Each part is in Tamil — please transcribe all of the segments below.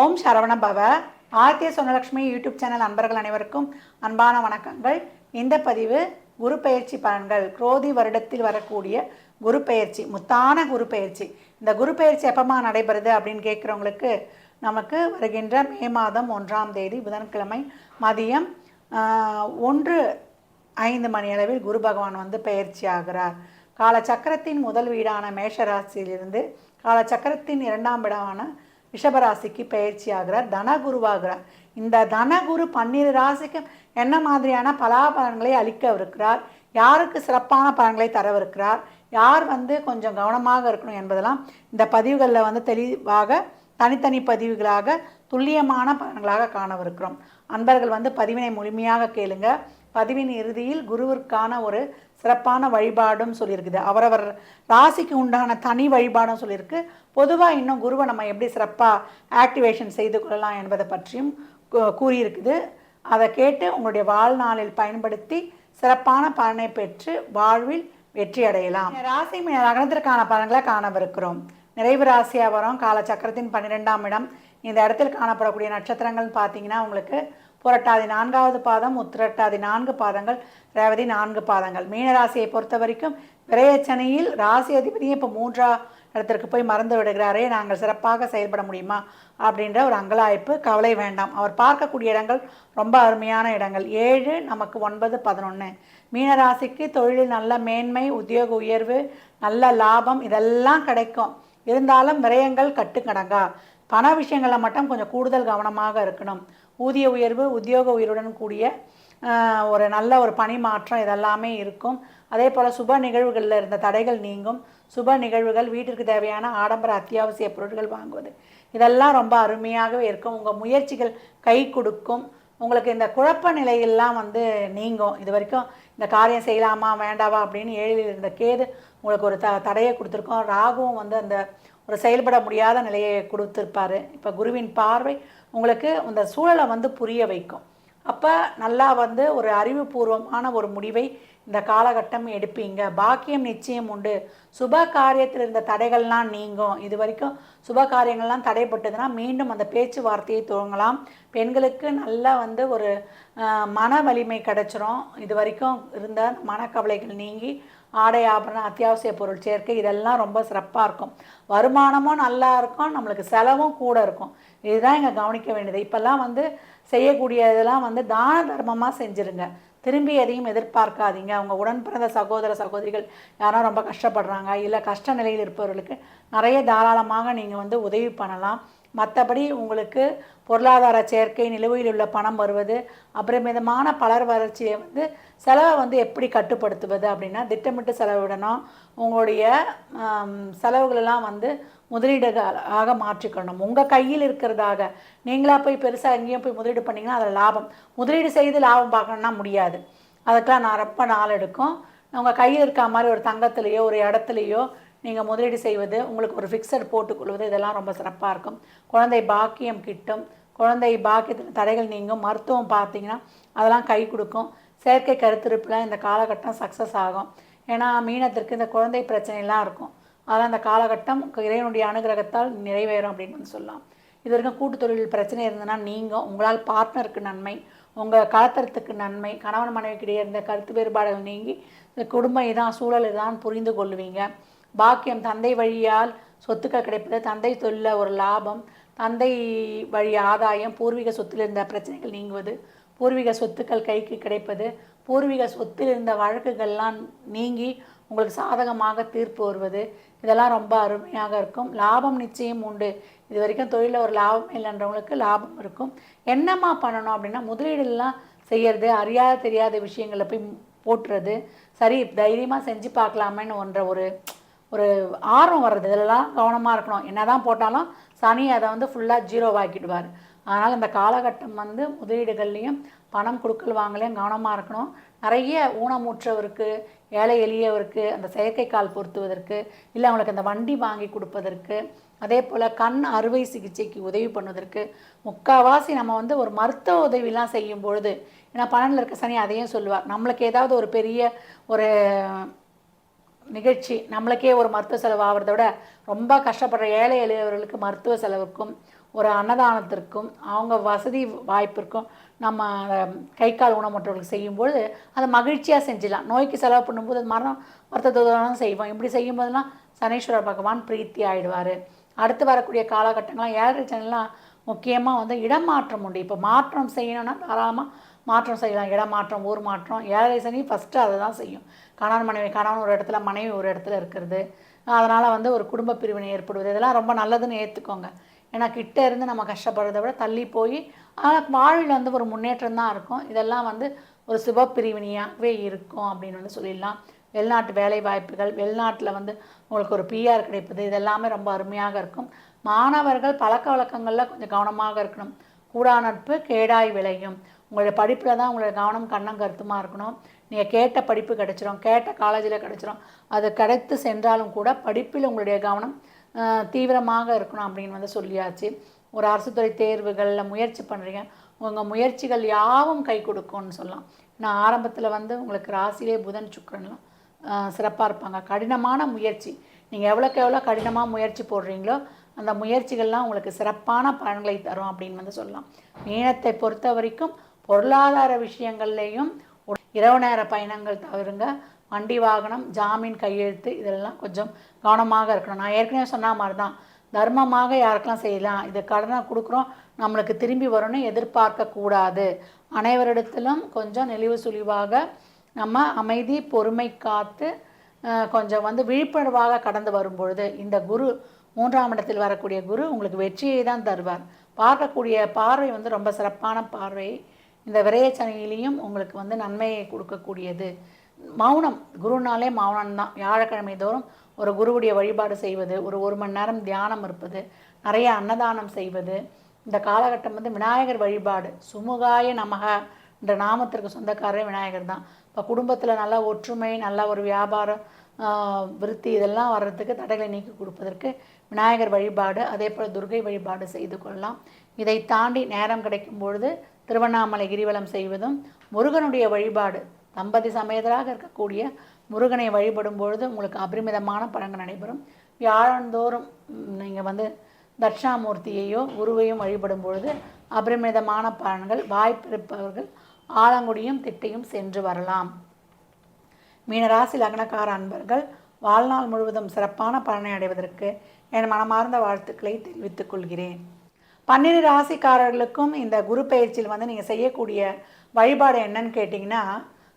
ஓம் சரவண பவ. ஆர்த்திய சொன்னலட்சுமி யூடியூப் சேனல் அன்பர்கள் அனைவருக்கும் அன்பான வணக்கங்கள். இந்த பதிவு குரு பெயர்ச்சி பலன்கள் குரோதி வருடத்தில் வரக்கூடிய குரு பெயர்ச்சி முத்தான குரு பெயர்ச்சி. இந்த குரு பெயர்ச்சி எப்பமா நடைபெறுது அப்படின்னு கேட்குறவங்களுக்கு நமக்கு வருகின்ற மே மாதம் ஒன்றாம் தேதி புதன்கிழமை மதியம் ஒன்று ஐந்து மணி அளவில் குரு பகவான் வந்து பெயர்ச்சி ஆகிறார். காலச்சக்கரத்தின் முதல் வீடான மேஷராசியிலிருந்து காலச்சக்கரத்தின் இரண்டாம் இடமான ரிஷபராசிக்கு பயிற்சி ஆகிறார் தனகுருவாகிறார் இந்த தனகுரு பன்னிரு ராசிக்கு என்ன மாதிரியான பலாபலன்களை அளிக்கவிருக்கிறார்? யாருக்கு சிறப்பான பலன்களை தரவிருக்கிறார்? யார் வந்து கொஞ்சம் கவனமாக இருக்கணும் என்பதெல்லாம் இந்த பதிவுகளில் வந்து தெளிவாக தனித்தனி பதிவுகளாக துல்லியமான பலன்களாக காணவிருக்கிறோம். அன்பர்கள் வந்து பதிவினை முழுமையாக கேளுங்கள் பதிவின் இறுதியில் குருவிற்கான ஒரு சிறப்பான வழிபாடும் சொல்லியிருக்குது. அவரவர் ராசிக்கு உண்டான தனி வழிபாடும் சொல்லியிருக்கு. பொதுவாக இன்னும் குருவை நம்ம எப்படி சிறப்பாக ஆக்டிவேஷன் செய்து கொள்ளலாம் என்பதை பற்றியும் கூறியிருக்குது. அதை கேட்டு உங்களுடைய வாழ்நாளில் பயன்படுத்தி சிறப்பான பலனை பெற்று வாழ்வில் வெற்றி அடையலாம். ராசி லக்னத்திற்கான பலன்களை காணவிருக்கிறோம். நிறைவு ராசியாக வரும். காலச்சக்கரத்தின் பன்னிரெண்டாம் இடம். இந்த இடத்தில் காணப்படக்கூடிய நட்சத்திரங்கள்னு பார்த்தீங்கன்னா உங்களுக்கு புரட்டாதி நான்காவது பாதம் உத்திரட்டாதி நான்கு பாதங்கள் ரேவதி நான்கு பாதங்கள். மீனராசியை பொறுத்த வரைக்கும் விரையச்சனையில் ராசி அதிபதியும் இப்போ மூன்றா இடத்திற்கு போய் மறந்து விடுகிறாரே நாங்கள் சிறப்பாக செயல்பட முடியுமா? அப்படின்ற ஒரு அங்கலாய்ப்பு கவலை வேண்டாம். அவர் பார்க்கக்கூடிய இடங்கள் ரொம்ப அருமையான இடங்கள். ஏழு நமக்கு ஒன்பது பதினொன்று மீனராசிக்கு தொழிலில் நல்ல மேன்மை உத்தியோக உயர்வு நல்ல லாபம் இதெல்லாம் கிடைக்கும். இருந்தாலும் விரயங்கள் கட்டுக்கடங்கா. பண விஷயங்களில் மட்டும் கொஞ்சம் கூடுதல் கவனமாக இருக்கணும். ஊதிய உயர்வு உத்தியோக உயர்வுடன் கூடிய ஒரு நல்ல ஒரு பணி மாற்றம் இதெல்லாமே இருக்கும். அதே போல் சுப நிகழ்வுகளில் இருந்த தடைகள் நீங்கும். சுப நிகழ்வுகள் வீட்டிற்கு தேவையான ஆடம்பர அத்தியாவசிய பொருட்கள் வாங்குவது. இதெல்லாம் ரொம்ப அருமையாகவே இருக்கும். உங்கள் முயற்சிகள் கை கொடுக்கும். உங்களுக்கு இந்த குழப்ப நிலையெல்லாம் வந்து நீங்கும். இது வரைக்கும் இந்த காரியம் செய்யலாமா வேண்டாவா அப்படின்னு ஏழில் இருந்த கேது உங்களுக்கு ஒரு த தடையை கொடுத்துருக்கோம். ராகுவும் வந்து அந்த ஒரு செயல்பட முடியாத நிலையை கொடுத்துருப்பாரு. இப்போ குருவின் பார்வை உங்களுக்கு அந்த சூழலை வந்து புரிய வைக்கும். அப்போ நல்லா வந்து ஒரு அறிவுபூர்வமான ஒரு முடிவை இந்த காலகட்டம் எடுப்பீங்க. பாக்கியம் நிச்சயம் உண்டு. சுப காரியத்தில் இருந்த தடைகள்லாம் நீங்கும். இது வரைக்கும் சுப காரியங்கள்லாம் தடைப்பட்டதுன்னா மீண்டும் அந்த பேச்சுவார்த்தையை துவங்கலாம். பெண்களுக்கு நல்லா வந்து ஒரு மன வலிமை கிடைச்சிரும். இது வரைக்கும் இருந்த மனக்கவலைகள் நீங்கி ஆடை ஆபரணம் அத்தியாவசிய பொருள் சேர்க்கை இதெல்லாம் ரொம்ப சிறப்பாக இருக்கும். வருமானமும் நல்லா இருக்கும் நம்மளுக்கு செலவும் கூட இருக்கும். இதுதான் இங்கே கவனிக்க வேண்டியது. இப்போல்லாம் வந்து செய்யக்கூடிய இதெல்லாம் வந்து தான தர்மமாக செஞ்சுருங்க. திரும்பி எதையும் எதிர்பார்க்காதீங்க. அவங்க உடன் பிறந்த சகோதர சகோதரிகள் யாரோ ரொம்ப கஷ்டப்படுறாங்க இல்லை கஷ்ட நிலையில் இருப்பவர்களுக்கு நிறைய தாராளமாக நீங்கள் வந்து உதவி பண்ணலாம். மற்றபடி உங்களுக்கு பொருளாதார சேர்க்கை நிலுவையில் உள்ள பணம் வருவது அப்புறமிதமான பலர் வளர்ச்சியை வந்து செலவை வந்து எப்படி கட்டுப்படுத்துவது அப்படின்னா திட்டமிட்டு செலவிடணும். உங்களுடைய செலவுகளெல்லாம் வந்து முதலீடுகளாக மாற்றிக்கணும். உங்கள் கையில் இருக்கிறதாக நீங்களாக போய் பெருசாக எங்கேயும் போய் முதலீடு பண்ணிங்கன்னா அதில் லாபம். முதலீடு செய்து லாபம் பார்க்கணுன்னா முடியாது. அதுக்கெலாம் நான் ரொம்ப நாள் எடுக்கும். உங்கள் கையில் இருக்க மாதிரி ஒரு தங்கத்துலேயோ ஒரு இடத்துலையோ நீங்கள் முதலீடு செய்வது உங்களுக்கு ஒரு ஃபிக்ஸட் போட்டுக்கொள்வது இதெல்லாம் ரொம்ப சிறப்பாக இருக்கும். குழந்தை பாக்கியம் கிட்டும் குழந்தை பாக்கியத்தில் தடைகள் நீங்கும் மருத்துவம் பார்த்தீங்கன்னா அதெல்லாம் கை கொடுக்கும். செயற்கை கருத்திருப்பில் இந்த காலகட்டம் சக்ஸஸ் ஆகும். ஏன்னா மீனத்திற்கு இந்த குழந்தை பிரச்சனைலாம் இருக்கும். அதெல்லாம் அந்த காலகட்டம் இறைவனுடைய அனுகிரகத்தால் நிறைவேறும் அப்படின்னு வந்து சொல்லலாம். இது வரைக்கும் கூட்டு தொழில் பிரச்சனை இருந்ததுன்னா நீங்கள் உங்களால் பார்ட்னருக்கு நன்மை உங்கள் கலத்தரத்துக்கு நன்மை கணவன் மனைவிக்கிடையே இருந்த கருத்து வேறுபாடுகள் நீங்கி இந்த குடும்பம் இதான் சூழல் இதான் புரிந்து கொள்வீங்க. பாக்கியம் தந்தை வழியால் சொத்துக்கள் கிடைப்பது தந்தை தொழில ஒரு லாபம் தந்தை வழி ஆதாயம் பூர்வீக சொத்தில் இருந்த பிரச்சனைகள் நீங்குவது பூர்வீக சொத்துக்கள் கைக்கு கிடைப்பது பூர்வீக சொத்தில் இருந்த வழக்குகள்லாம் நீங்கி உங்களுக்கு சாதகமாக தீர்ப்பு வருவது இதெல்லாம் ரொம்ப அருமையாக இருக்கும். லாபம் நிச்சயம் உண்டு. இது வரைக்கும் தொழிலில் ஒரு லாபம் இல்லைன்றவங்களுக்கு லாபம் இருக்கும். என்னம்மா பண்ணணும் அப்படின்னா முதலீடுலாம் செய்யறது அறியாத தெரியாத விஷயங்களை போய் போட்டுறது சரி தைரியமாக செஞ்சு பார்க்கலாமேன்னு ஒன்ற ஒரு ஒரு ஆர்வம் வர்றது இதெல்லாம் கவனமாக இருக்கணும். என்ன தான் போட்டாலும் சனி அதை வந்து ஃபுல்லாக ஜீரோவாக்கிடுவார் அதனால் இந்த காலகட்டம் வந்து முதலீடுகள்லேயும் பணம் கொடுக்கல் வாங்கலையும் கவனமாக இருக்கணும். நிறைய ஊனமுற்றவருக்கு ஏழை எளியவருக்கு அந்த செயற்கை கால் பொருத்துவதற்கு இல்லை அவங்களுக்கு அந்த வண்டி வாங்கி கொடுப்பதற்கு அதே போல் கண் அறுவை சிகிச்சைக்கு உதவி பண்ணுவதற்கு முக்கால்வாசி நம்ம வந்து ஒரு மருத்துவ உதவிலாம் செய்யும் பொழுது ஏன்னா பணனில் இருக்க சனி அதையும் சொல்லுவார். நம்மளுக்கு ஏதாவது ஒரு பெரிய ஒரு நிகழ்ச்சி. நம்மளுக்கே ஒரு மருத்துவ செலவு ஆகிறத விட ரொம்ப கஷ்டப்படுற ஏழை எளியவர்களுக்கு மருத்துவ செலவுக்கும் ஒரு அன்னதானத்திற்கும் அவங்க வசதி வாய்ப்பிற்கும் நம்ம கை கால் ஊனமுற்றவர்களுக்கு செய்யும்போது அதை மகிழ்ச்சியாக செஞ்சிடலாம். நோய்க்கு செலவு பண்ணும்போது அது மரணம் வருத்தத்தோடு செய்வோம். இப்படி செய்யும்போதெல்லாம் சனீஸ்வரர் பகவான் பிரீத்தி ஆகிடுவார் அடுத்து வரக்கூடிய காலகட்டங்கள்லாம் ஏழரை சேனல்லாம் முக்கியமாக வந்து இடமாற்றம் உண்டு. இப்போ மாற்றம் செய்யணும்னா தாராளமாக மாற்றம் செய்யலாம். இடமாற்றம் ஊர் மாற்றம் ஏழரை சனி ஃபஸ்ட்டு அதை தான் செய்யும். கணவன் மனைவி கணவன் ஒரு இடத்துல மனைவி ஒரு இடத்துல இருக்கிறது. அதனால் வந்து ஒரு குடும்ப பிரிவினை ஏற்படுவது. இதெல்லாம் ரொம்ப நல்லதுன்னு ஏற்றுக்கோங்க ஏன்னா கிட்ட இருந்து நம்ம கஷ்டப்படுறதை விட தள்ளி போய் ஆனால் வாழ்வில் வந்து ஒரு முன்னேற்றம் தான் இருக்கும். இதெல்லாம் வந்து ஒரு சுப பிரிவினையாகவே இருக்கும் அப்படின்னு வந்து சொல்லிடலாம். வெளிநாட்டு வேலை வாய்ப்புகள் வெளிநாட்டில் வந்து உங்களுக்கு ஒரு பிஆர் கிடைப்பது இதெல்லாமே ரொம்ப அருமையாக இருக்கும். மாணவர்கள் பழக்க வழக்கங்களில் கொஞ்சம் கவனமாக இருக்கணும். கூடா நட்பு கேடாய் விளையும். உங்களுடைய படிப்பில் தான் உங்களுடைய கவனம் கண்ணம் கருத்துமாக இருக்கணும். நீங்கள் கேட்ட படிப்பு கிடச்சிரும். கேட்ட காலேஜில் கிடச்சிரும். அது கிடைத்து சென்றாலும் கூட படிப்பில் உங்களுடைய கவனம் தீவிரமாக இருக்கணும் அப்படின்னு வந்து சொல்லியாச்சு. ஒரு அரசு துறை தேர்வுகளில் முயற்சி பண்ணுறீங்க உங்கள் முயற்சிகள் யாவும் கை கொடுக்கும்னு சொல்லலாம். நான் ஆரம்பத்தில் வந்து உங்களுக்கு ராசியிலே புதன் சுக்கரன்லாம் சிறப்பாக இருப்பாங்க. கடினமான முயற்சி. நீங்கள் எவ்வளோக்கு எவ்வளோ கடினமாக முயற்சி போடுறீங்களோ அந்த முயற்சிகள்லாம் உங்களுக்கு சிறப்பான பலன்களை தரும் அப்படின்னு வந்து சொல்லலாம். மீனத்தை பொறுத்த வரைக்கும் பொருளாதார விஷயங்கள்லேயும் ஒரு இரவு நேர பயணங்கள் தவிருங்க வண்டி வாகனம் ஜாமீன் கையெழுத்து இதெல்லாம் கொஞ்சம் கவனமாக இருக்கணும். நான் ஏற்கனவே சொன்ன மாதிரி தான் தர்மமாக யாருக்கெல்லாம் செய்யலாம். இது கடனை கொடுக்குறோம் நம்மளுக்கு திரும்பி வரணும்னு எதிர்பார்க்க கூடாது. அனைவரிடத்திலும் கொஞ்சம் நெளிவு சுழிவாக நம்ம அமைதி பொறுமை காத்து அஹ், கொஞ்சம் வந்து விழிப்புணர்வாக கடந்து வரும் பொழுது இந்த குரு மூன்றாம் இடத்தில் வரக்கூடிய குரு உங்களுக்கு வெற்றியை தான் தருவார். பார்க்கக்கூடிய பார்வை வந்து ரொம்ப சிறப்பான பார்வை. இந்த விரையச்சனையிலையும் உங்களுக்கு வந்து நன்மையை கொடுக்கக்கூடியது. மௌனம் குருனாலே மௌனம் தான். வியாழக்கிழமை தோறும் ஒரு குருவுடைய வழிபாடு செய்வது ஒரு ஒரு மணி நேரம் தியானம் இருப்பது நிறைய அன்னதானம் செய்வது. இந்த காலகட்டம் வந்து விநாயகர் வழிபாடு சுமுகாய நமக என்ற நாமத்திற்கு சொந்தக்காரரே விநாயகர் தான். இப்போ குடும்பத்தில் நல்ல ஒற்றுமை நல்ல ஒரு வியாபாரம் விருத்தி இதெல்லாம் வர்றதுக்கு தடைகளை நீக்கி கொடுப்பதற்கு விநாயகர் வழிபாடு அதே போல் துர்கை வழிபாடு செய்து கொள்ளலாம். இதை தாண்டி நேரம் கிடைக்கும் பொழுது திருவண்ணாமலை கிரிவலம் செய்வதும் முருகனுடைய வழிபாடு தம்பதி சமேதராக இருக்கக்கூடிய முருகனை வழிபடும் பொழுது உங்களுக்கு அபரிமிதமான பலன்கள் நடைபெறும். வியாழந்தோறும் நீங்கள் வந்து தட்சிணாமூர்த்தியையோ குருவையும் வழிபடும் பொழுது அபரிமிதமான பலன்கள் வாய்ப்பிருப்பவர்கள் ஆலங்குடியும் திட்டையும் சென்று வரலாம். மீனராசி லக்னக்கார அன்பர்கள் வாழ்நாள் முழுவதும் சிறப்பான பலனை அடைவதற்கு என் மனமார்ந்த வாழ்த்துக்களை தெரிவித்துக் கொள்கிறேன். பன்னிரு ராசிக்காரர்களுக்கும் இந்த குரு பயிற்சியில் வந்து நீங்கள் செய்யக்கூடிய வழிபாடு என்னன்னு கேட்டிங்கன்னா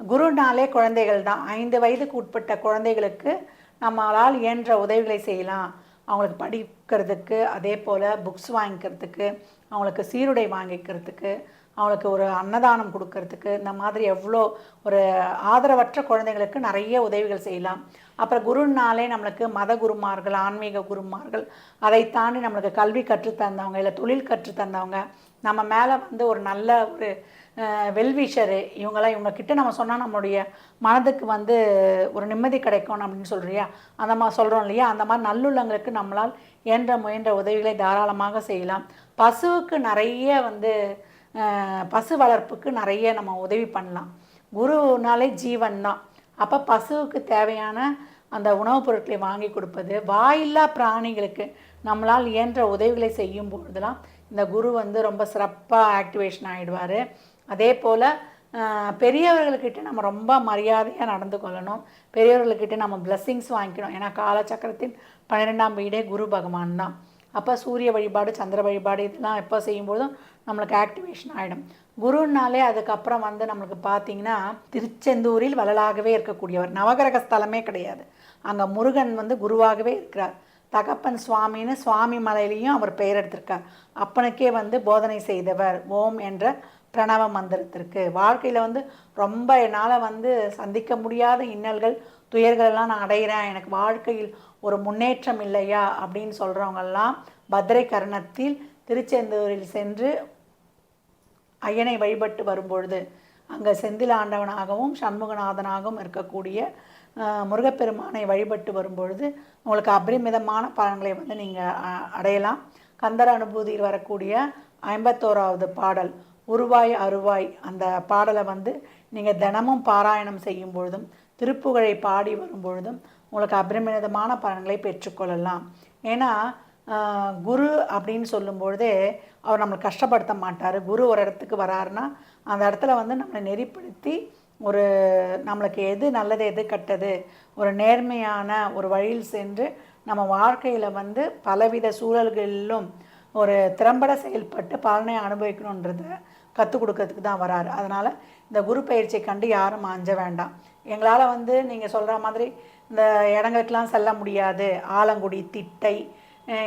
குருனாலே குழந்தைகள் தான். ஐந்து வயதுக்கு உட்பட்ட குழந்தைகளுக்கு நம்மளால் இயன்ற உதவிகளை செய்யலாம். அவங்களுக்கு படிக்கிறதுக்கு அதே போல் புக்ஸ் வாங்கிக்கிறதுக்கு அவங்களுக்கு சீருடை வாங்கிக்கிறதுக்கு அவளுக்கு ஒரு அன்னதானம் கொடுக்கறதுக்கு இந்த மாதிரி எவ்வளோ ஒரு ஆதரவற்ற குழந்தைங்களுக்கு நிறைய உதவிகள் செய்யலாம். அப்புறம் குருனாலே நம்மளுக்கு மத குருமார்கள் ஆன்மீக குருமார்கள் அதை தாண்டி நம்மளுக்கு கல்வி கற்றுத்தந்தவங்க இல்லை தொழில் கற்றுத் தந்தவங்க நம்ம மேலே வந்து ஒரு நல்ல ஒரு வெல்விஷரு இவங்கெல்லாம் இவங்கக்கிட்ட நம்ம சொன்னால் நம்மளுடைய மனதுக்கு வந்து ஒரு நிம்மதி கிடைக்கும் அப்படின்னு சொல்கிறியா அந்த மாதிரி சொல்கிறோம் இல்லையா? அந்த மாதிரி நல்லுள்ளங்களுக்கு நம்மளால் இயன்ற முயன்ற உதவிகளை தாராளமாக செய்யலாம். பசுவுக்கு நிறைய வந்து பசு வளர்ப்புக்கு நிறைய நம்ம உதவி பண்ணலாம். குருனாலே ஜீவன் தான் அப்போ பசுவுக்கு தேவையான அந்த உணவுப் பொருட்களை வாங்கி கொடுப்பது வாயில்லா பிராணிகளுக்கு நம்மளால் இயன்ற உதவிகளை செய்யும் பொழுதெல்லாம் இந்த குரு வந்து ரொம்ப சிறப்பாக ஆக்டிவேஷன் ஆகிடுவார் அதே போல் பெரியவர்கள்கிட்ட நம்ம ரொம்ப மரியாதையாக நடந்து கொள்ளணும். பெரியவர்கள்கிட்ட நம்ம பிளெஸ்ஸிங்ஸ் வாங்கிக்கணும். ஏன்னா காலச்சக்கரத்தின் பன்னிரெண்டாம் வீடே குரு பகவான் தான் அப்போ சூரிய வழிபாடு சந்திர வழிபாடு இதெல்லாம் எப்போ செய்யும்போதும் நம்மளுக்கு ஆக்டிவேஷன் ஆகிடும் குருனாலே அதுக்கப்புறம் வந்து நம்மளுக்கு பார்த்தீங்கன்னா திருச்செந்தூரில் வள்ளலாகவே இருக்கக்கூடியவர். நவகிரக ஸ்தலமே கிடையாது. அங்கே முருகன் வந்து குருவாகவே இருக்கிறார். தகப்பன் சுவாமின்னு சுவாமி மலையிலையும் அவர் பெயர் எடுத்திருக்கார். அப்பனுக்கே வந்து போதனை செய்தவர். ஓம் என்ற பிரணவ மந்திரத்திற்கு. வாழ்க்கையில் வந்து ரொம்ப என்னால் வந்து சந்திக்க முடியாத இன்னல்கள் துயர்களெல்லாம் நான் அடைகிறேன் எனக்கு வாழ்க்கையில் ஒரு முன்னேற்றம் இல்லையா? அப்படின்னு சொல்கிறவங்கெல்லாம் பத்ரை கரணத்தில் திருச்செந்தூரில் சென்று ஐயனை வழிபட்டு வரும்பொழுது அங்கே செந்தில் ஆண்டவனாகவும் சண்முகநாதனாகவும் இருக்கக்கூடிய முருகப்பெருமானை வழிபட்டு வரும்பொழுது உங்களுக்கு அபரிமிதமான பலன்களை வந்து நீங்கள் அடையலாம். கந்தர் அனுபூதியில் வரக்கூடிய ஐம்பத்தோராவது பாடல் உருவாய் அருவாய் அந்த பாடலை வந்து நீங்கள் தினமும் பாராயணம் செய்யும் பொழுதும் திருப்புகழை பாடி வரும்பொழுதும் உங்களுக்கு அபரிமிதமான பலன்களை பெற்றுக்கொள்ளலாம். ஏன்னா குரு அப்படின்னு சொல்லும்பொழுதே அவர் நம்மளை கஷ்டப்படுத்த மாட்டார். குரு ஒரு இடத்துக்கு வராருன்னா அந்த இடத்துல வந்து நம்மளை நெறிப்படுத்தி ஒரு நம்மளுக்கு எது நல்லது எது கெட்டது ஒரு நேர்மையான ஒரு வழியில் சென்று நம்ம வாழ்க்கையில் வந்து பலவித சூழல்களிலும் ஒரு திறம்பட செயல்பட்டு பலனை அனுபவிக்கணுன்றத கற்றுக் கொடுக்கறதுக்கு தான் வராரு. அதனால் இந்த குரு பயிற்சியை கண்டு யாரும் அஞ்ச வேண்டாம். எங்களால் வந்து நீங்கள் சொல்கிற மாதிரி இந்த இடங்களுக்கெல்லாம் செல்ல முடியாது. ஆலங்குடி திட்டை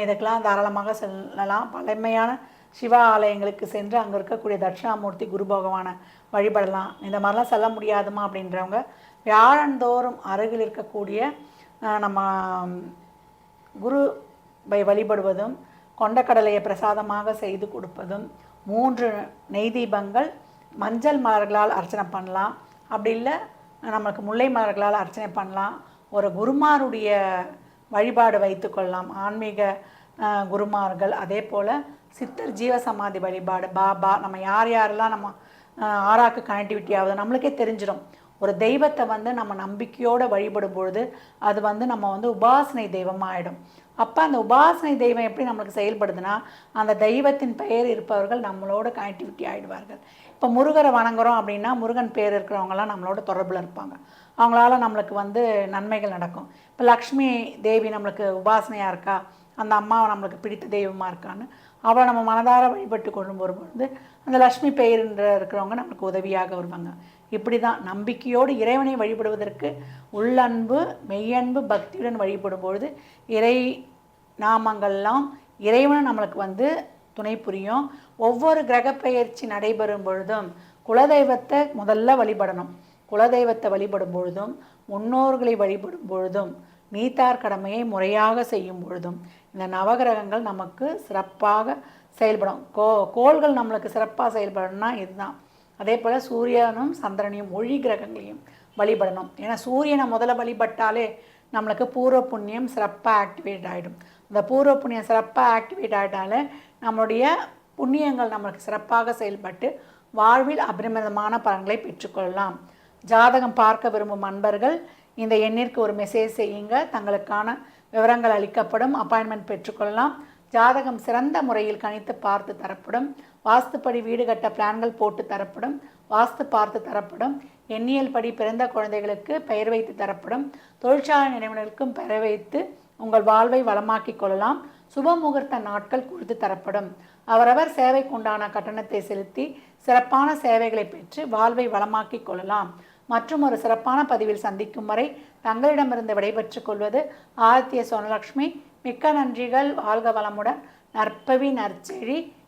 இதுக்கெல்லாம் தாராளமாக செல்லலாம். பழமையான சிவ ஆலயங்களுக்கு சென்று அங்கே இருக்கக்கூடிய தட்சிணாமூர்த்தி குரு பகவானை வழிபடலாம். இந்த மாதிரிலாம் செல்ல முடியாதுமா அப்படின்றவங்க வியாழந்தோறும் அருகில் இருக்கக்கூடிய நம்ம குருவை வழிபடுவதும் கொண்டக்கடலையை பிரசாதமாக செய்து கொடுப்பதும் மூன்று நெய் தீபங்கள் மஞ்சள் மலர்களால் அர்ச்சனை பண்ணலாம். அப்படி இல்லை நமக்கு முல்லை மலர்களால் அர்ச்சனை பண்ணலாம். ஒரு குருமாருடைய வழிபாடு வைத்துக்கொள்ளலாம் ஆன்மீக குருமார்கள் அதே போல் சித்தர் ஜீவசமாதி வழிபாடு பாபா நம்ம யார் யாரெல்லாம் நம்ம ஆறாக்கு கனெக்டிவிட்டி ஆகுது நம்மளுக்கே தெரிஞ்சிடும் ஒரு தெய்வத்தை வந்து நம்ம நம்பிக்கையோடு வழிபடும் பொழுது அது வந்து நம்ம வந்து உபாசனை தெய்வமாக ஆகிடும் அப்போ அந்த உபாசனை தெய்வம் எப்படி நம்மளுக்கு செயல்படுதுன்னா அந்த தெய்வத்தின் பெயர் இருப்பவர்கள் நம்மளோட கனெக்டிவிட்டி ஆகிடுவார்கள் இப்போ முருகரை வணங்குறோம் அப்படின்னா முருகன் பேர் இருக்கிறவங்கலாம் நம்மளோட தொடர்பில் இருப்பாங்க. அவங்களால நம்மளுக்கு வந்து நன்மைகள் நடக்கும். இப்போ லக்ஷ்மி தேவி நம்மளுக்கு உபாசனையாக இருக்கா? அந்த அம்மாவை நம்மளுக்கு பிடித்த தெய்வமாக இருக்கான்னு அவளை நம்ம மனதார வழிபட்டு கொண்டு வரும்பொழுது அந்த லக்ஷ்மி பெயர் இருக்கிறவங்க நம்மளுக்கு உதவியாக வருவாங்க. இப்படி தான் நம்பிக்கையோடு இறைவனை வழிபடுவதற்கு உள்ளன்பு மெய்யன்பு பக்தியுடன் வழிபடும் பொழுது இறை நாமங்கள்லாம் இறைவனை நம்மளுக்கு வந்து துணை புரியும். ஒவ்வொரு கிரகப்பெயர்ச்சி நடைபெறும் பொழுதும் குலதெய்வத்தை முதல்ல வழிபடணும். குலதெய்வத்தை வழிபடும் பொழுதும் முன்னோர்களை வழிபடும் பொழுதும் நீத்தார் கடமையை முறையாக செய்யும் பொழுதும் இந்த நவகிரகங்கள் நமக்கு சிறப்பாக செயல்படும். கோ கோள்கள் நம்மளுக்கு சிறப்பாக செயல்படணும்னா இதுதான். அதே போல் சூரியனும் சந்திரனையும் ஒளி கிரகங்களையும் வழிபடணும். ஏன்னா சூரியனை முதல்ல வழிபட்டாலே நம்மளுக்கு பூர்வ புண்ணியம் சிறப்பாக ஆக்டிவேட் ஆகிடும் இந்த பூர்வ புண்ணியம் சிறப்பாக ஆக்டிவேட் ஆகிட்டாலே நம்மளுடைய புண்ணியங்கள் நம்மளுக்கு சிறப்பாக செயல்பட்டு வாழ்வில் அபரிமிதமான பலன்களை பெற்றுக்கொள்ளலாம். ஜாதகம் பார்க்க விரும்பும் அன்பர்கள் இந்த எண்ணிற்கு ஒரு மெசேஜ் செய்யுங்க. தங்களுக்கான விவரங்கள் அளிக்கப்படும். அப்பாயின்மெண்ட் பெற்றுக்கொள்ளலாம். ஜாதகம் சிறந்த முறையில் கணித்து பார்த்து தரப்படும். வாஸ்துப்படி வீடு கட்ட பிளான்கள் போட்டு தரப்படும் வாஸ்து பார்த்து தரப்படும் எண்ணியல் படி பிறந்த குழந்தைகளுக்கு பெயர் வைத்து தரப்படும் தொழிற்சாலை நிறுவனங்களுக்கும் பெயர் வைத்து உங்கள் வாழ்வை வளமாக்கிக் கொள்ளலாம் சுப முகூர்த்த நாட்கள் குறித்து தரப்படும். அவரவர் சேவைக்குண்டான கட்டணத்தை செலுத்தி சிறப்பான சேவைகளை பெற்று வாழ்வை வளமாக்கிக் கொள்ளலாம். மற்றும் ஒரு சிறப்பான பதிவில் சந்திக்கும் வரை தங்களிடமிருந்து விடைபெற்றுக் கொள்வது ஆதித்ய சோனலக்ஷ்மி. மிக்க நன்றிகள் வாழ்க வளமுடன். நற்பவி நற்செழி.